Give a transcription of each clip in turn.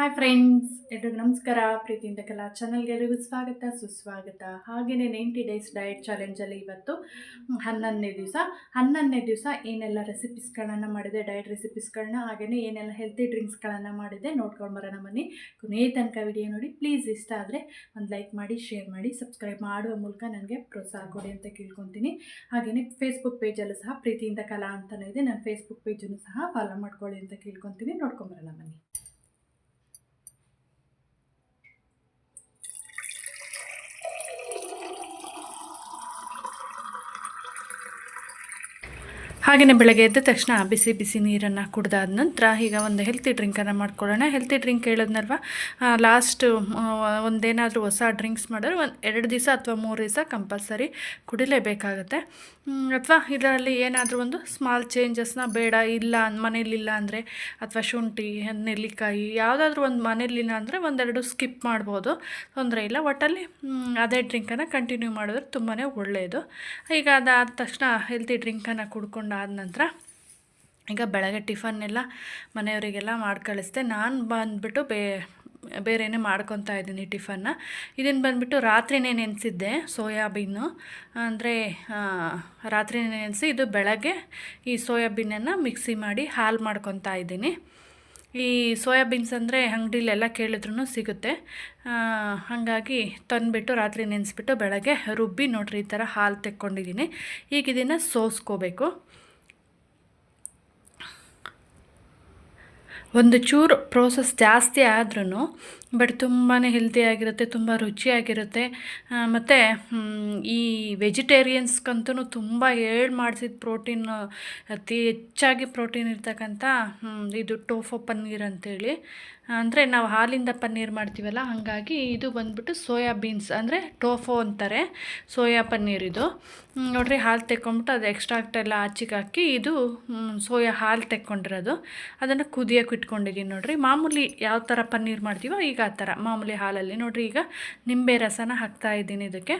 Hi friends ಎಲ್ರಿಗೂ ನಮಸ್ಕಾರ. ಪ್ರೀತಿಯಿಂದ ಕಲಾ ಚಾನಲ್ಗೆ ಎಲ್ಲರಿಗೂ ಸ್ವಾಗತ, ಸುಸ್ವಾಗತ. ಹಾಗೆಯೇ ನೈಂಟಿ ಡೇಸ್ ಡಯಟ್ ಚಾಲೆಂಜಲ್ಲಿ ಇವತ್ತು ಹನ್ನೊಂದನೇ ದಿವಸ. ಹನ್ನೊಂದನೇ ದಿವಸ ಏನೆಲ್ಲ ರೆಸಿಪೀಸ್ಗಳನ್ನು ಮಾಡಿದೆ ಡಯಟ್ ರೆಸಿಪೀಸ್ಗಳನ್ನ ಹಾಗೆಯೇ ಏನೆಲ್ಲ ಹೆಲ್ತಿ ಡ್ರಿಂಕ್ಸ್ಗಳನ್ನು ಮಾಡಿದೆ ನೋಡ್ಕೊಂಡು ಬರೋಣ ಬನ್ನಿ. ಕೊನೆಯ ತನಕ ವಿಡಿಯೋ ನೋಡಿ ಪ್ಲೀಸ್ ಇಷ್ಟ ಆದರೆ ಒಂದು ಲೈಕ್ ಮಾಡಿ ಶೇರ್ ಮಾಡಿ ಸಬ್ಸ್ಕ್ರೈಬ್ ಮಾಡುವ ಮೂಲಕ ನನಗೆ ಪ್ರೋತ್ಸಾಹ ಕೊಡಿ ಅಂತ ಕೇಳ್ಕೊತೀನಿ. ಹಾಗೆಯೇ ಫೇಸ್ಬುಕ್ ಪೇಜಲ್ಲೂ ಸಹ ಪ್ರೀತಿಯಿಂದ ಕಲಾ ಅಂತಲೇ ಇದೆ. ನಾನು ಫೇಸ್ಬುಕ್ ಪೇಜನ್ನು ಸಹ ಫಾಲೋ ಮಾಡ್ಕೊಳ್ಳಿ ಅಂತ ಕೇಳ್ಕೊತೀನಿ. ನೋಡ್ಕೊಂಬರೋಣ ಬನ್ನಿ. ಹಾಗೆಯೇ ಬೆಳಗ್ಗೆ ಎದ್ದ ತಕ್ಷಣ ಬಿಸಿ ಬಿಸಿ ನೀರನ್ನು ಕುಡ್ದಾದ ನಂತರ ಈಗ ಒಂದು ಹೆಲ್ತಿ ಡ್ರಿಂಕನ್ನು ಮಾಡ್ಕೊಳ್ಳೋಣ. ಹೆಲ್ತಿ ಡ್ರಿಂಕ್ ಹೇಳಿದ್ನಲ್ವ? ಲಾಸ್ಟ್ ಒಂದೇನಾದರೂ ಹೊಸ ಡ್ರಿಂಕ್ಸ್ ಮಾಡಿದ್ರೆ ಒಂದು ಎರಡು ದಿವಸ ಅಥವಾ ಮೂರು ದಿವಸ ಕಂಪಲ್ಸರಿ ಕುಡಿಲೇಬೇಕಾಗತ್ತೆ. ಅಥವಾ ಇದರಲ್ಲಿ ಏನಾದರೂ ಒಂದು ಸ್ಮಾಲ್ ಚೇಂಜಸ್ನ ಬೇಡ, ಇಲ್ಲ ಮನೇಲಿಲ್ಲ ಅಂದರೆ, ಅಥವಾ ಶುಂಠಿ, ನೆಲ್ಲಿಕಾಯಿ, ಯಾವುದಾದ್ರೂ ಒಂದು ಮನೇಲಿಲ್ಲ ಅಂದರೆ ಒಂದೆರಡು ಸ್ಕಿಪ್ ಮಾಡ್ಬೋದು. ತೊಂದರೆ ಇಲ್ಲ. ಒಟ್ಟಲ್ಲಿ ಅದೇ ಡ್ರಿಂಕನ್ನು ಕಂಟಿನ್ಯೂ ಮಾಡಿದ್ರೆ ತುಂಬಾ ಒಳ್ಳೆಯದು ಈಗ ಅದಾದ ತಕ್ಷಣ ಹೆಲ್ತಿ ಡ್ರಿಂಕನ್ನು ಕುಡ್ಕೊಂಡಾದ ನಂತರ ಈಗ ಬೆಳಗ್ಗೆ ಟಿಫನ್ನೆಲ್ಲ ಮನೆಯವರಿಗೆಲ್ಲ ಮಾಡಿ ಕಳಿಸ್ದೆ. ನಾನು ಬಂದುಬಿಟ್ಟು ಬೇ ಬೇರೆಯೇ ಮಾಡ್ಕೊತಾ ಇದ್ದೀನಿ ಟಿಫನ್ನ. ಇದನ್ನು ಬಂದುಬಿಟ್ಟು ರಾತ್ರಿನೇ ನೆನೆಸಿದ್ದೆ ಸೋಯಾಬೀನು. ಅಂದರೆ ರಾತ್ರಿನೇ ನೆನೆಸಿ ಇದು ಬೆಳಗ್ಗೆ ಈ ಸೋಯಾಬೀನನ್ನು ಮಿಕ್ಸಿ ಮಾಡಿ ಹಾಲು ಮಾಡ್ಕೊತಾ ಇದ್ದೀನಿ. ಈ ಸೋಯಾಬೀನ್ಸ್ ಅಂದರೆ ಅಂಗಡಿಲೆಲ್ಲ ಕೇಳಿದ್ರೂ ಸಿಗುತ್ತೆ. ಹಾಗಾಗಿ ತಂದುಬಿಟ್ಟು ರಾತ್ರಿ ನೆನೆಸ್ಬಿಟ್ಟು ಬೆಳಗ್ಗೆ ರುಬ್ಬಿ ನೋಡ್ರಿ ಈ ಥರ ಹಾಲು ತೆಕ್ಕೊಂಡಿದ್ದೀನಿ. ಈಗ ಇದನ್ನು ಸೋಸ್ಕೋಬೇಕು. ಒಂದು ಚೂರು ಪ್ರೋಸೆಸ್ ಜಾಸ್ತಿ ಆದ್ರೂ ಬಟ್ ತುಂಬಾ ಹೆಲ್ತಿಯಾಗಿರುತ್ತೆ ತುಂಬ ರುಚಿಯಾಗಿರುತ್ತೆ. ಮತ್ತು ಈ ವೆಜಿಟೇರಿಯನ್ಸ್ಗಂತೂ ತುಂಬ ಹೇಳಿ ಮಾಡಿಸಿದ ಪ್ರೋಟೀನ್, ಅತಿ ಹೆಚ್ಚಾಗಿ ಪ್ರೋಟೀನ್ ಇರ್ತಕ್ಕಂಥ ಇದು ಟೋಫೋ ಪನ್ನೀರ್ ಅಂತೇಳಿ. ಅಂದರೆ ನಾವು ಹಾಲಿಂದ ಪನ್ನೀರ್ ಮಾಡ್ತೀವಲ್ಲ, ಹಾಗಾಗಿ ಇದು ಬಂದ್ಬಿಟ್ಟು ಸೋಯಾ ಬೀನ್ಸ್, ಅಂದರೆ ಟೋಫೋ ಅಂತಾರೆ, ಸೋಯಾ ಪನ್ನೀರ್ ಇದು. ನೋಡಿರಿ ನೋಡ್ರಿ ಹಾಲು ತೆಕ್ಕೊಂಬಿಟ್ಟು ಅದು ಎಕ್ಸ್ಟ್ರಾಕ್ಟ್ ಎಲ್ಲ ಆಚೆಗೆ ಹಾಕಿ ಇದು ಸೋಯಾ ಹಾಲು ತೆಕ್ಕೊಂಡಿರೋದು. ಅದನ್ನು ಕುದಿಯೋಕೆ ಇಟ್ಕೊಂಡಿದ್ದೀನಿ ನೋಡಿರಿ. ಮಾಮೂಲಿ ಯಾವ ಥರ ಪನ್ನೀರ್ ಮಾಡ್ತೀವೋ, ಈಗ ಆ ಥರ ಮಾಮೂಲಿ ಹಾಲಲ್ಲಿ. ನೋಡಿರಿ, ಈಗ ನಿಂಬೆ ರಸನ ಹಾಕ್ತಾ ಇದ್ದೀನಿ ಇದಕ್ಕೆ.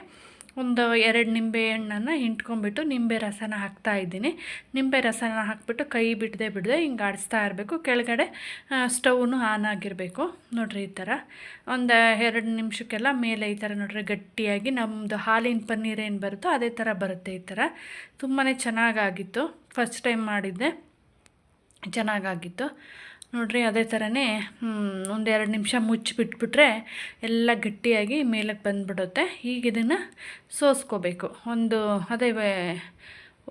ಒಂದು ಎರಡು ನಿಂಬೆ ಹಣ್ಣನ್ನು ಹಿಂಡ್ಕೊಂಬಿಟ್ಟು ನಿಂಬೆ ರಸನ ಹಾಕ್ತಾ ಇದ್ದೀನಿ. ನಿಂಬೆ ರಸನ ಹಾಕ್ಬಿಟ್ಟು ಕೈ ಬಿಡದೆ ಬಿಡದೆ ಹಿಂಗೆ ಆಡಿಸ್ತಾ ಇರಬೇಕು. ಕೆಳಗಡೆ ಸ್ಟವ್ನು ಆನ್ ಆಗಿರಬೇಕು. ನೋಡಿರಿ, ಈ ಥರ. ಒಂದು ಎರಡು ನಿಮಿಷಕ್ಕೆಲ್ಲ ಮೇಲೆ ಈ ಥರ ನೋಡಿರಿ ಗಟ್ಟಿಯಾಗಿ ನಮ್ಮದು ಹಾಲಿನ ಪನ್ನೀರ್ ಏನು ಬರುತ್ತೋ ಅದೇ ಥರ ಬರುತ್ತೆ ಈ ಥರ. ತುಂಬಾ ಚೆನ್ನಾಗಾಗಿತ್ತು. ಫಸ್ಟ್ ಟೈಮ್ ಮಾಡಿದ್ದೆ. ಚೆನ್ನಾಗಾಗಿತ್ತು. ನೋಡ್ರಿ, ಅದೇ ಥರನೇ ಒಂದೆರಡು ನಿಮಿಷ ಮುಚ್ಚಿಬಿಟ್ಬಿಟ್ರೆ ಎಲ್ಲ ಗಟ್ಟಿಯಾಗಿ ಮೇಲಕ್ಕೆ ಬಂದುಬಿಡುತ್ತೆ. ಈಗ ಇದನ್ನು ಸೋಸ್ಕೋಬೇಕು. ಒಂದು, ಅದೇ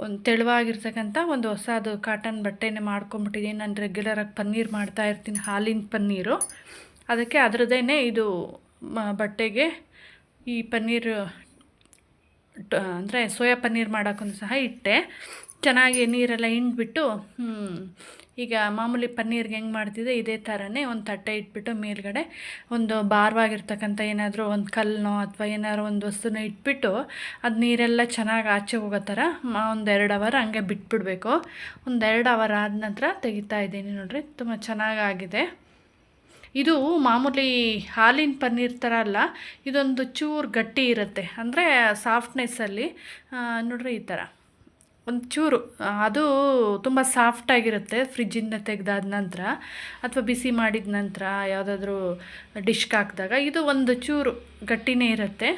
ಒಂದು ತೆಳುವಾಗಿರ್ತಕ್ಕಂಥ ಒಂದು ಹೊಸದು ಕಾಟನ್ ಬಟ್ಟೆನೇ ಮಾಡ್ಕೊಂಬಿಟ್ಟಿದ್ದೀನಿ ನಾನು ರೆಗ್ಯುಲರಾಗಿ ಪನ್ನೀರ್ ಮಾಡ್ತಾ ಇರ್ತೀನಿ, ಹಾಲಿನ ಪನ್ನೀರು. ಅದಕ್ಕೆ ಅದರದ್ದೇ ಇದು ಬಟ್ಟೆಗೆ ಈ ಪನ್ನೀರ್ ಅಂದರೆ ಸೋಯಾ ಪನ್ನೀರ್ ಮಾಡೋಕ್ಕೂ ಸಹ ಇಟ್ಟೆ. ಚೆನ್ನಾಗಿ ನೀರೆಲ್ಲ ಹಿಂಡ್ಬಿಟ್ಟು ಈಗ ಮಾಮೂಲಿ ಪನ್ನೀರ್ಗೆ ಹೆಂಗೆ ಮಾಡ್ತಿದ್ದೆ, ಇದೇ ಥರನೇ ಒಂದು ತಟ್ಟೆ ಇಟ್ಬಿಟ್ಟು ಮೇಲ್ಗಡೆ ಒಂದು ಭಾರವಾಗಿರ್ತಕ್ಕಂಥ ಏನಾದರೂ ಒಂದು ಕಲ್ಲನ್ನೋ ಅಥವಾ ಏನಾದ್ರು ಒಂದು ವಸ್ತುನ ಇಟ್ಬಿಟ್ಟು ಅದು ನೀರೆಲ್ಲ ಚೆನ್ನಾಗಿ ಆಚೆ ಹೋಗೋ ಥರ ಒಂದು ಎರಡು ಅವರ್ ಹಂಗೆ ಬಿಟ್ಬಿಡಬೇಕು. ಒಂದು ಎರಡು ಅವರ್ ಆದ ನಂತರ ತೆಗಿತಾ ಇದ್ದೀನಿ ನೋಡಿರಿ, ತುಂಬ ಚೆನ್ನಾಗಾಗಿದೆ ಇದು ಮಾಮೂಲಿ ಹಾಲಿನ ಪನ್ನೀರ್ ಥರ ಅಲ್ಲ, ಇದೊಂದು ಚೂರು ಗಟ್ಟಿ ಇರುತ್ತೆ, ಅಂದರೆ ಸಾಫ್ಟ್ನೆಸ್ಸಲ್ಲಿ ನೋಡ್ರಿ ಈ ಥರ ಒಂದು ಚೂರು ಅದು ತುಂಬ ಸಾಫ್ಟಾಗಿರುತ್ತೆ ಫ್ರಿಜ್ಜಿಂದ ತೆಗೆದಾದ ನಂತರ ಅಥವಾ ಬಿಸಿ ಮಾಡಿದ ನಂತರ ಯಾವುದಾದ್ರೂ ಡಿಶ್ಗೆ ಹಾಕಿದಾಗ ಇದು ಒಂದು ಚೂರು ಗಟ್ಟಿನೇ ಇರುತ್ತೆ.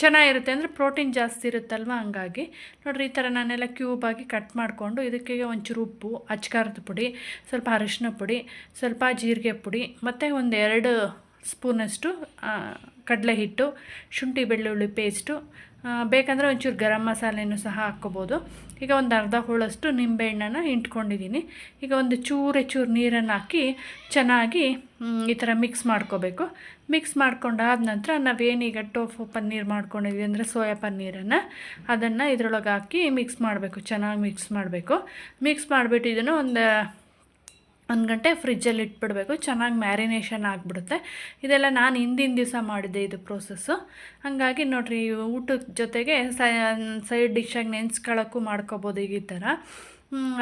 ಚೆನ್ನಾಗಿರುತ್ತೆ ಅಂದರೆ ಪ್ರೋಟೀನ್ ಜಾಸ್ತಿ ಇರುತ್ತಲ್ವ ಹಂಗಾಗಿ. ನೋಡಿರಿ ಈ ಥರ ನಾನೆಲ್ಲ ಕ್ಯೂಬಾಗಿ ಕಟ್ ಮಾಡಿಕೊಂಡು ಇದಕ್ಕೆ ಒಂಚೂರು ಉಪ್ಪು, ಅಚ್ಕಾರದ ಪುಡಿ, ಸ್ವಲ್ಪ ಅರಿಶಿನ ಪುಡಿ, ಸ್ವಲ್ಪ ಜೀರಿಗೆ ಪುಡಿ, ಮತ್ತು ಒಂದು ಎರಡು ಸ್ಪೂನಷ್ಟು ಕಡಲೆ ಹಿಟ್ಟು ಶುಂಠಿ, ಬೆಳ್ಳುಳ್ಳಿ ಪೇಸ್ಟು ಬೇಕಂದರೆ ಒಂಚೂರು ಗರಂ ಮಸಾಲೆಯೂ ಸಹ ಹಾಕ್ಕೋಬೋದು. ಈಗ ಒಂದು ಅರ್ಧ ಹೋಳಷ್ಟು ನಿಂಬೆಹಣ್ಣನ್ನು ಹಿಂಡ್ಕೊಂಡಿದ್ದೀನಿ ಈಗ ಒಂದು ಚೂರೆ ಚೂರು ನೀರನ್ನು ಹಾಕಿ ಚೆನ್ನಾಗಿ ಈ ಥರ ಮಿಕ್ಸ್ ಮಾಡ್ಕೋಬೇಕು. ಮಿಕ್ಸ್ ಮಾಡ್ಕೊಂಡಾದ ನಂತರ ನಾವೇನೀಗ ಟೋಫು ಪನ್ನೀರ್ ಮಾಡ್ಕೊಂಡಿದ್ವಿ ಅಂದರೆ ಸೋಯಾ ಪನ್ನೀರನ್ನು, ಅದನ್ನು ಇದರೊಳಗೆ ಹಾಕಿ ಮಿಕ್ಸ್ ಮಾಡಬೇಕು, ಚೆನ್ನಾಗಿ ಮಿಕ್ಸ್ ಮಾಡಬೇಕು. ಮಿಕ್ಸ್ ಮಾಡಿಬಿಟ್ಟು ಇದನ್ನು ಒಂದು ಒಂದು ಗಂಟೆ ಫ್ರಿಜ್ಜಲ್ಲಿ ಇಟ್ಬಿಡಬೇಕು, ಚೆನ್ನಾಗಿ ಮ್ಯಾರಿನೇಷನ್ ಆಗಿಬಿಡುತ್ತೆ. ಇದೆಲ್ಲ ನಾನು ಹಿಂದಿನ ದಿವಸ ಮಾಡಿದ್ದೆ ಇದು ಪ್ರೋಸೆಸ್ಸು. ಹಾಗಾಗಿ ನೋಡಿರಿ, ಊಟದ ಜೊತೆಗೆ ಸೈಡ್ ಡಿಶ್ಶಾಗಿ ನೆನೆಸ್ಕೊಳ್ಳೋಕ್ಕೂ ಮಾಡ್ಕೊಬೋದು ಈಗ ಈ ಥರ.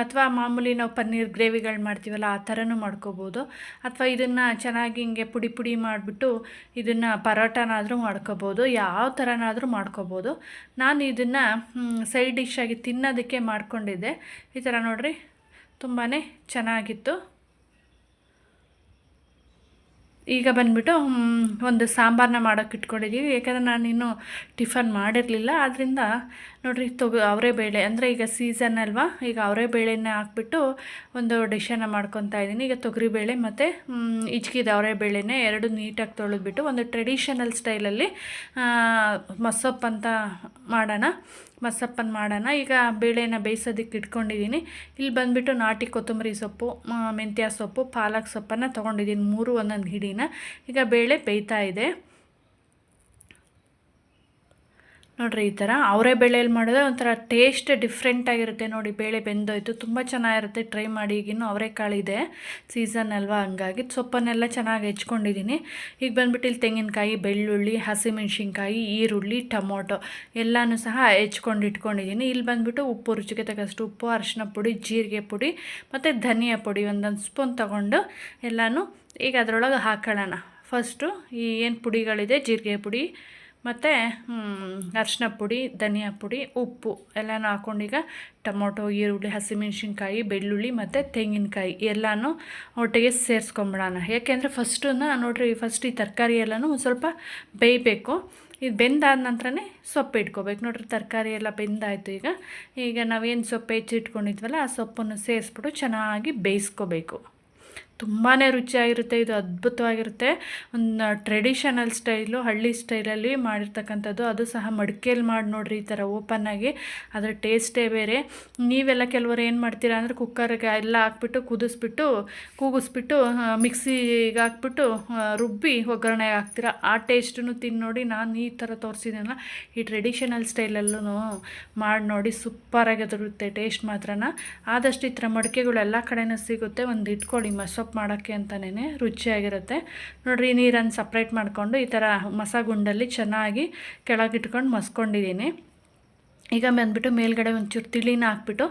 ಅಥವಾ ಮಾಮೂಲಿ ನಾವು ಪನ್ನೀರ್ ಗ್ರೇವಿಗಳು ಮಾಡ್ತೀವಲ್ಲ, ಆ ಥರನೂ ಮಾಡ್ಕೋಬೋದು. ಅಥವಾ ಇದನ್ನು ಚೆನ್ನಾಗಿ ಹಿಂಗೆ ಪುಡಿ ಪುಡಿ ಮಾಡಿಬಿಟ್ಟು ಇದನ್ನು ಪರೋಟನಾದರೂ ಮಾಡ್ಕೋಬೋದು, ಯಾವ ಥರನಾದರೂ ಮಾಡ್ಕೋಬೋದು. ನಾನು ಇದನ್ನು ಸೈಡ್ ಡಿಶ್ಶಾಗಿ ತಿನ್ನೋದಕ್ಕೆ ಮಾಡ್ಕೊಂಡಿದ್ದೆ. ಈ ಥರ ನೋಡಿರಿ ತುಂಬಾ ಚೆನ್ನಾಗಿತ್ತು. ಈಗ ಬಂದುಬಿಟ್ಟು ಒಂದು ಸಾಂಬಾರನ್ನ ಮಾಡೋಕೆ ಇಟ್ಕೊಂಡಿದ್ದೀವಿ ಯಾಕಂದರೆ ನಾನು ಇನ್ನೂ ಟಿಫನ್ ಮಾಡಿರಲಿಲ್ಲ. ಆದ್ದರಿಂದ ನೋಡಿರಿ, ತೊಗ, ಅವರೇ ಬೇಳೆ. ಅಂದರೆ ಈಗ ಸೀಸನ್ ಅಲ್ವಾ? ಈಗ ಅವರೇ ಬೇಳೆನ ಹಾಕ್ಬಿಟ್ಟು ಒಂದು ಡಿಶನ್ನು ಮಾಡ್ಕೊತಾ ಇದ್ದೀನಿ. ಈಗ ತೊಗರಿಬೇಳೆ ಮತ್ತು ಇಚ್ಕಿದ ಅವರೇ ಬೇಳೆನೇ ಎರಡು ನೀಟಾಗಿ ತೊಳೆದ್ಬಿಟ್ಟು ಒಂದು ಟ್ರೆಡಿಷನಲ್ ಸ್ಟೈಲಲ್ಲಿ ಮಸೊಪ್ಪು ಅಂತ ಮಾಡೋಣ. ಮಸಪ್ಪನ್ನು ಮಾಡೋಣ. ಈಗ ಬೇಳೆನ ಬೇಯಿಸೋದಕ್ಕೆ ಇಟ್ಕೊಂಡಿದ್ದೀನಿ. ಇಲ್ಲಿ ಬಂದುಬಿಟ್ಟು ನಾಟಿ ಕೊತ್ತಂಬರಿ ಸೊಪ್ಪು ಮೆಂತ್ಯ ಸೊಪ್ಪು, ಪಾಲಕ್ ಸೊಪ್ಪನ್ನು ತೊಗೊಂಡಿದ್ದೀನಿ. ಮೂರು ಒಂದೊಂದು ಹಿಡಿನ. ಈಗ ಬೇಳೆ ಬೇಯ್ತಾ ಇದೆ. ನೋಡಿರಿ, ಈ ಥರ ಅವರೇ ಬೇಳೆಯಲ್ಲಿ ಮಾಡಿದ್ರೆ ಒಂಥರ ಟೇಸ್ಟ್ ಡಿಫ್ರೆಂಟಾಗಿರುತ್ತೆ ನೋಡಿ, ಬೇಳೆ ಬೆಂದೋಯ್ತು, ತುಂಬ ಚೆನ್ನಾಗಿರುತ್ತೆ ಟ್ರೈ ಮಾಡಿ, ಈಗಿನ್ನೂ ಅವರೆಕಾಳಿದೆ ಸೀಸನ್ ಅಲ್ವಾ, ಹಂಗಾಗಿ ಸೊಪ್ಪನ್ನೆಲ್ಲ ಚೆನ್ನಾಗಿ ಹೆಚ್ಕೊಂಡಿದ್ದೀನಿ ಈಗ ಬಂದ್ಬಿಟ್ಟು ಇಲ್ಲಿ ತೆಂಗಿನಕಾಯಿ, ಬೆಳ್ಳುಳ್ಳಿ, ಹಸಿಮೆಣ್ಸಿನ್ಕಾಯಿ, ಈರುಳ್ಳಿ, ಟೊಮೊಟೊ ಎಲ್ಲನೂ ಸಹ ಹೆಚ್ಕೊಂಡು ಇಟ್ಕೊಂಡಿದ್ದೀನಿ ಇಲ್ಲಿ ಬಂದುಬಿಟ್ಟು ಉಪ್ಪು, ರುಚಿಗೆ ತಕ್ಕಷ್ಟು ಉಪ್ಪು ಅರಿಶಿನ ಪುಡಿ, ಜೀರಿಗೆ ಪುಡಿ ಮತ್ತು ಧನಿಯಾ ಪುಡಿ, ಒಂದೊಂದು ಸ್ಪೂನ್ ತೊಗೊಂಡು ಎಲ್ಲನೂ ಈಗ ಅದರೊಳಗೆ ಹಾಕೊಳ್ಳೋಣ. ಫಸ್ಟು ಈ ಏನು ಪುಡಿಗಳಿದೆ, ಜೀರಿಗೆ ಪುಡಿ ಮತ್ತು ಅರಿಶಿನ ಪುಡಿ, ಧನಿಯಾ ಪುಡಿ, ಉಪ್ಪು ಎಲ್ಲನೂ ಹಾಕ್ಕೊಂಡೀಗ ಟೊಮೊಟೊ, ಈರುಳ್ಳಿ, ಹಸಿಮೆಣ್ಸಿನ್ಕಾಯಿ, ಬೆಳ್ಳುಳ್ಳಿ ಮತ್ತು ತೆಂಗಿನಕಾಯಿ ಎಲ್ಲನೂ ಒಟ್ಟಿಗೆ ಸೇರಿಸ್ಕೊಂಬಿಡೋಣ. ಯಾಕೆಂದರೆ ಫಸ್ಟು ನೋಡಿರಿ ಫಸ್ಟ್ ಈ ತರಕಾರಿ ಎಲ್ಲನೂ ಸ್ವಲ್ಪ ಬೇಯಬೇಕು. ಇದು ಬೆಂದಾದ ನಂತರನೇ ಸೊಪ್ಪು ಇಟ್ಕೋಬೇಕು. ನೋಡ್ರಿ, ತರಕಾರಿ ಎಲ್ಲ ಬೆಂದಾಯಿತು ಈಗ. ಈಗ ನಾವೇನು ಸೊಪ್ಪು ಹೆಚ್ಚಿಟ್ಕೊಂಡಿದ್ವಲ್ಲ, ಆ ಸೊಪ್ಪನ್ನು ಸೇರಿಸ್ಬಿಟ್ಟು ಚೆನ್ನಾಗಿ ಬೇಯಿಸ್ಕೋಬೇಕು. ತುಂಬಾ ರುಚಿಯಾಗಿರುತ್ತೆ, ಇದು ಅದ್ಭುತವಾಗಿರುತ್ತೆ. ಒಂದು ಟ್ರೆಡಿಷನಲ್ ಸ್ಟೈಲು ಹಳ್ಳಿ ಸ್ಟೈಲಲ್ಲಿ ಮಾಡಿರ್ತಕ್ಕಂಥದ್ದು. ಅದು ಸಹ ಮಡಿಕೆಯಲ್ಲಿ ಮಾಡಿ ನೋಡಿರಿ ಈ ಥರ ಆಗಿ. ಅದರ ಟೇಸ್ಟೇ ಬೇರೆ. ನೀವೆಲ್ಲ ಕೆಲವರು ಏನು ಮಾಡ್ತೀರಾ ಅಂದರೆ ಕುಕ್ಕರ್ಗೆ ಎಲ್ಲ ಹಾಕ್ಬಿಟ್ಟು, ಕುದಿಸ್ಬಿಟ್ಟು, ಕೂಗಿಸ್ಬಿಟ್ಟು ಮಿಕ್ಸಿಗೆ ಹಾಕ್ಬಿಟ್ಟು ರುಬ್ಬಿ ಒಗ್ಗರಣೆ ಹಾಕ್ತೀರಾ? ಆ ಟೇಸ್ಟನ್ನು ತಿಂದು ನೋಡಿ ನಾನು ಈ ಥರ ತೋರಿಸಿದ್ದೀನಲ್ಲ ಈ ಟ್ರೆಡಿಷನಲ್ ಸ್ಟೈಲಲ್ಲೂ ಮಾಡಿ ನೋಡಿ ಸೂಪರಾಗಿರುತ್ತೆ ಟೇಸ್ಟ್ ಮಾತ್ರನ. ಆದಷ್ಟು ಈ ಥರ ಮಡಿಕೆಗಳು ಎಲ್ಲ ಕಡೆನೂ ಸಿಗುತ್ತೆ, ಒಂದು ಇಟ್ಕೊಳ್ಳಿ ಮಸೊಪ್ಪು ಮಾಡೋಕ್ಕೆ ಅಂತಲೇ ರುಚಿಯಾಗಿರುತ್ತೆ. ನೋಡಿರಿ ನೀರನ್ನು ಸಪ್ರೇಟ್ ಮಾಡಿಕೊಂಡು ಈ ಥರ ಮಸಗುಂಡಲ್ಲಿ ಚೆನ್ನಾಗಿ ಕೆಳಗಿಟ್ಕೊಂಡು ಮಸ್ಕೊಂಡಿದ್ದೀನಿ. ಈಗ ಬಂದುಬಿಟ್ಟು ಮೇಲ್ಗಡೆ ಒಂಚೂರು ತಿಳಿನ ಹಾಕ್ಬಿಟ್ಟು,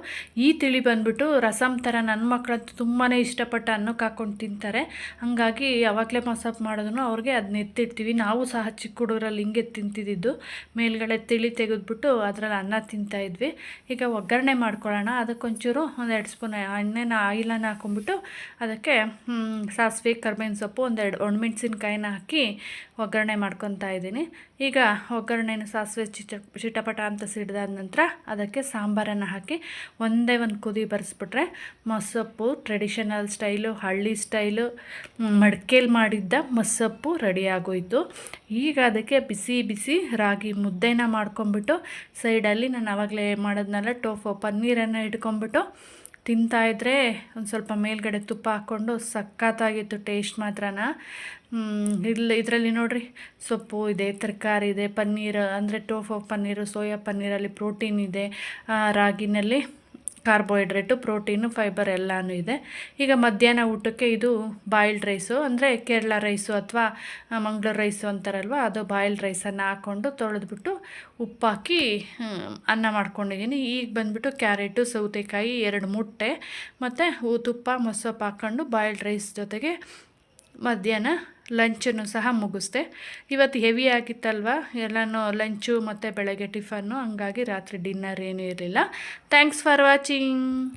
ಈ ತಿಳಿ ಬಂದುಬಿಟ್ಟು ರಸಮ್ ಥರ ನನ್ನ ಮಕ್ಕಳಂತೂ ತುಂಬಾ ಇಷ್ಟಪಟ್ಟು ಅನ್ನಕ್ಕೆ ಹಾಕ್ಕೊಂಡು ತಿಂತಾರೆ. ಹಾಗಾಗಿ ಯಾವಾಗಲೇ ಮಸಾಪ್ ಮಾಡಿದ್ರು ಅವ್ರಿಗೆ ಅದನ್ನ ಎತ್ತಿಡ್ತೀವಿ. ನಾವು ಸಹ ಚಿಕ್ಕ ಹುಡುಗರಲ್ಲಿ ಹಿಂಗೆ ತಿಂತಿದ್ದು. ಮೇಲ್ಗಡೆ ತಿಳಿ ತೆಗೆದ್ಬಿಟ್ಟು ಅದರಲ್ಲಿ ಅನ್ನ ತಿಂತಾಯಿದ್ವಿ ಈಗ ಒಗ್ಗರಣೆ ಮಾಡ್ಕೊಳ್ಳೋಣ. ಅದಕ್ಕೊಂಚೂರು ಎರಡು ಸ್ಪೂನ್ ಎಣ್ಣೆನ, ಆಯಿಲನ್ನು ಹಾಕ್ಕೊಂಬಿಟ್ಟು ಅದಕ್ಕೆ ಸಾಸಿವೆ, ಕರ್ಬೇವಿನ ಸೊಪ್ಪು ಒಂದೆರಡು ಒಣಮೆಣ್ಸಿನ್ಕಾಯಿನ ಹಾಕಿ ಒಗ್ಗರಣೆ ಮಾಡ್ಕೊತಾ ಇದ್ದೀನಿ. ಈಗ ಒಗ್ಗರಣೆಯನ್ನು ಸಾಸಿವೆ ಚಿಟ, ಚಿಟಪಟ ಅಂತ ಸಿಡಿದಾದ ನಂತರ ಅದಕ್ಕೆ ಸಾಂಬಾರನ್ನು ಹಾಕಿ ಒಂದೇ ಒಂದು ಕುದಿ ಬರೆಸ್ಬಿಟ್ರೆ ಮೊಸಪ್ಪು ಟ್ರೆಡಿಷನಲ್ ಸ್ಟೈಲು ಹಳ್ಳಿ ಸ್ಟೈಲು ಮಡಿಕೇಲಿ ಮಾಡಿದ್ದ ಮೊಸಪ್ಪು ರೆಡಿಯಾಗೋಯಿತು ಈಗ ಅದಕ್ಕೆ ಬಿಸಿ ಬಿಸಿ ರಾಗಿ ಮುದ್ದೆನ ಮಾಡ್ಕೊಂಬಿಟ್ಟು ಸೈಡಲ್ಲಿ ನಾನು ಆವಾಗಲೇ ಮಾಡೋದ್ನೆಲ್ಲ ಟೋಫೋ ಪನ್ನೀರನ್ನು ಇಟ್ಕೊಂಬಿಟ್ಟು ತಿಂತಾಯಿದ್ರೆ ಒಂದು ಸ್ವಲ್ಪ ಮೇಲ್ಗಡೆ ತುಪ್ಪ ಹಾಕ್ಕೊಂಡು ಸಖತ್ತಾಗಿತ್ತು ಟೇಸ್ಟ್ ಮಾತ್ರನ. ಇಲ್ಲಿ ಇದರಲ್ಲಿ ನೋಡಿರಿ, ಸೊಪ್ಪು ಇದೆ, ತರಕಾರಿ ಇದೆ, ಪನ್ನೀರ್ ಅಂದರೆ ಟೋಫೋ, ಪನ್ನೀರು, ಸೋಯಾ ಪನ್ನೀರಲ್ಲಿ ಪ್ರೋಟೀನ್ ಇದೆ ರಾಗಿನಲ್ಲಿ. ಕಾರ್ಬೋಹೈಡ್ರೇಟು, ಪ್ರೋಟೀನು, ಫೈಬರ್ ಎಲ್ಲನೂ ಇದೆ. ಈಗ ಮಧ್ಯಾಹ್ನ ಊಟಕ್ಕೆ ಇದು ಬಾಯಿಲ್ಡ್ ರೈಸು, ಅಂದರೆ ಕೇರಳ ರೈಸು ಅಥವಾ ಮಂಗಳೂರು ರೈಸು ಅಂತಾರಲ್ವ, ಅದು ಬಾಯಿಲ್ಡ್ ರೈಸನ್ನು ಹಾಕ್ಕೊಂಡು ತೊಳೆದ್ಬಿಟ್ಟು ಉಪ್ಪಾಕಿ ಅನ್ನ ಮಾಡ್ಕೊಂಡಿದ್ದೀನಿ ಈಗ ಬಂದುಬಿಟ್ಟು ಕ್ಯಾರೆಟು, ಸೌತೆಕಾಯಿ, ಎರಡು ಮೊಟ್ಟೆ ಮತ್ತು ತುಪ್ಪ, ಮೊಸಪ್ಪು ಹಾಕ್ಕೊಂಡು ಬಾಯಿಲ್ಡ್ ರೈಸ್ ಜೊತೆಗೆ ಮಧ್ಯಾಹ್ನ ಲಂಚನ್ನು ಸಹ ಮುಗಿಸ್ದೆ. ಇವತ್ತು ಹೆವಿ ಆಗಿತ್ತಲ್ವ? ಎಲ್ಲನೂ ಲಂಚು ಮತ್ತು ಬೆಳಗ್ಗೆ ಟಿಫನ್ನು, ಹಂಗಾಗಿ ರಾತ್ರಿ ಡಿನ್ನರ್ ಏನೂ ಇರಲಿಲ್ಲ. Thanks for watching